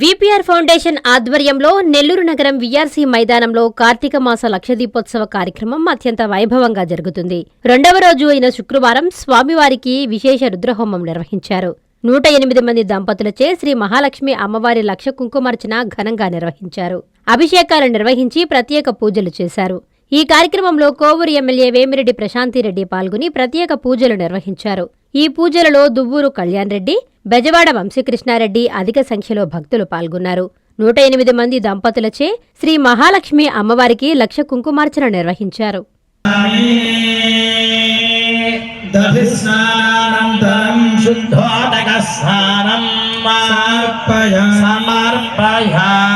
VPR foundation ఆధ్వర్యంలో నెల్లూరు నగరం VRC మైదానంలో కార్తీక మాస లక్షదీపోత్సవ కార్యక్రమం అత్యంత వైభవంగా జరుగుతుంది. రెండవ రోజు అయిన శుక్రవారం స్వామివారికి విశేష రుద్రహోమం నిర్వహించారు. నూట ఎనిమిది మంది దంపతులచే శ్రీ మహాలక్ష్మి అమ్మవారి లక్ష కుంకుమార్చన ఘనంగా నిర్వహించారు. అభిషేకాలు నిర్వహించి ప్రత్యేక పూజలు చేశారు. ఈ కార్యక్రమంలో కోవూరు ఎమ్మెల్యే వేమిరెడ్డి ప్రశాంతిరెడ్డి పాల్గొని ప్రత్యేక పూజలు నిర్వహించారు. ఈ పూజలలో దువ్వూరు కళ్యాణ్ రెడ్డి బెజవాడ వంశీకృష్ణారెడ్డి అధిక సంఖ్యలో భక్తులు పాల్గొన్నారు. నూట ఎనిమిది మంది దంపతులచే శ్రీ మహాలక్ష్మి అమ్మవారికి లక్ష కుంకుమార్చన నిర్వహించారు. సమర్పయామి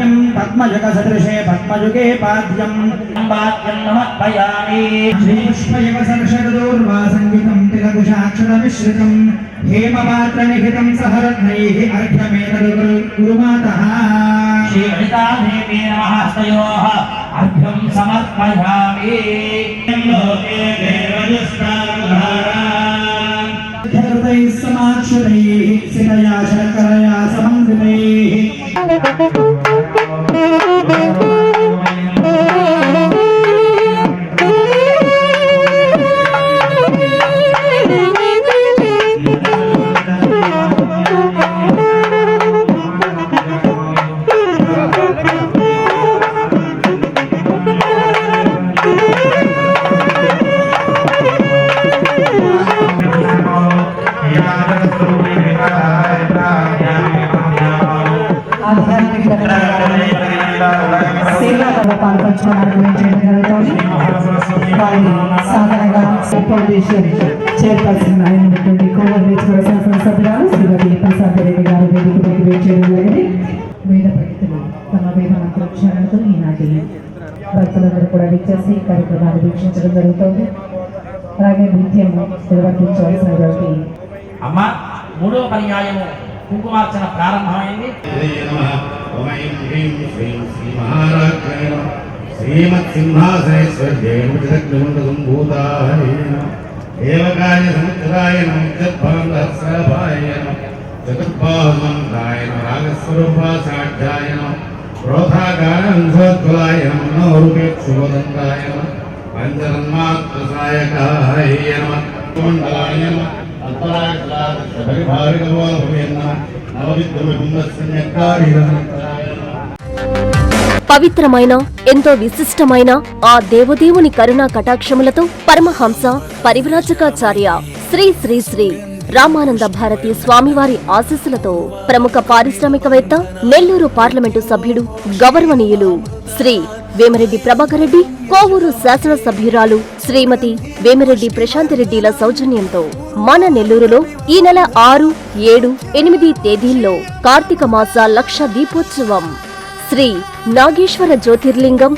పద్మయుగసదృశే పద్మయుగే పాద్యం పాద్యం నమర్పయామి శ్రీష్మయుగ సర్షదూర్వా సంగీతం తిలకుశాక్షర మిశ్రితం హేమపాత్ర నిహితం సహరత్నైః అర్ఘ్యమేతదు గురుమాతః శ్రీ వనితాదేవి నమః హస్తయోః అర్ఘ్యం సమర్పయామి లోకే దేవజస్తారధారా సమాక్షురైః శిరయా శంకరయా సమందితైః సేవలో పాల్పంచుకోవడానికి చేయడం జరుగుతుంది వారిని సాధారణంగా ఫౌండేషన్ చైర్పర్సన్ అయినటువంటి కోవర్ నేచురల్ శాసనసభ్యురాలు శ్రీమతి ప్రసాద్ రెడ్డి గారు వేదికపైకి వేచేయడం జరిగింది వేద పండితులు తమ వేద మంత్రోచ్చారణతో ఈనాటి భక్తులందరూ కూడా విచ్చేసి కార్యక్రమాన్ని వీక్షించడం జరుగుతుంది అలాగే నృత్యం నిర్వర్తించవలసినటువంటి అమ్మ మూడో పర్యాయము కుంకుమార్చన ప్రారంభమైంది. శ్రీమత్సింహాసనేశ్వర్యేముండసంభూతాయ దేవకాయ సముద్రాయ నమస్కాయ చతుర్బాహుమంత్రాయ రాగస్వరూపాసాఢ్యాయ క్రోధాకారంధ్వోజ్వలాయ మనోరూపేక్షువదంతాయ పంచరన్మాత్రసాయకాయ నమ. మండలాయ నమ. పవిత్రమైన ఎంతో విశిష్టమైన ఆ దేవదేవుని కరుణా కటాక్షములతో పరమహంస పరివ్రాజకాచార్య శ్రీ శ్రీ శ్రీ రామానంద భారతి స్వామివారి ఆశీస్సులతో ప్రముఖ పారిశ్రామికవేత్త నెల్లూరు పార్లమెంటు సభ్యుడు గౌరవనీయులు శ్రీ వేమరెడ్డి ప్రభాకర్ రెడ్డి కోవూరు శాసనసభ్యురాలు శ్రీమతి వేమిరెడ్డి ప్రశాంతిరెడ్డిల సౌజన్యంతో మన నెల్లూరులో ఈ నెల ఆరు ఏడు ఎనిమిది తేదీల్లో కార్తీక మాస లక్ష దీపోత్సవం. శ్రీ నాగేశ్వర జ్యోతిర్లింగం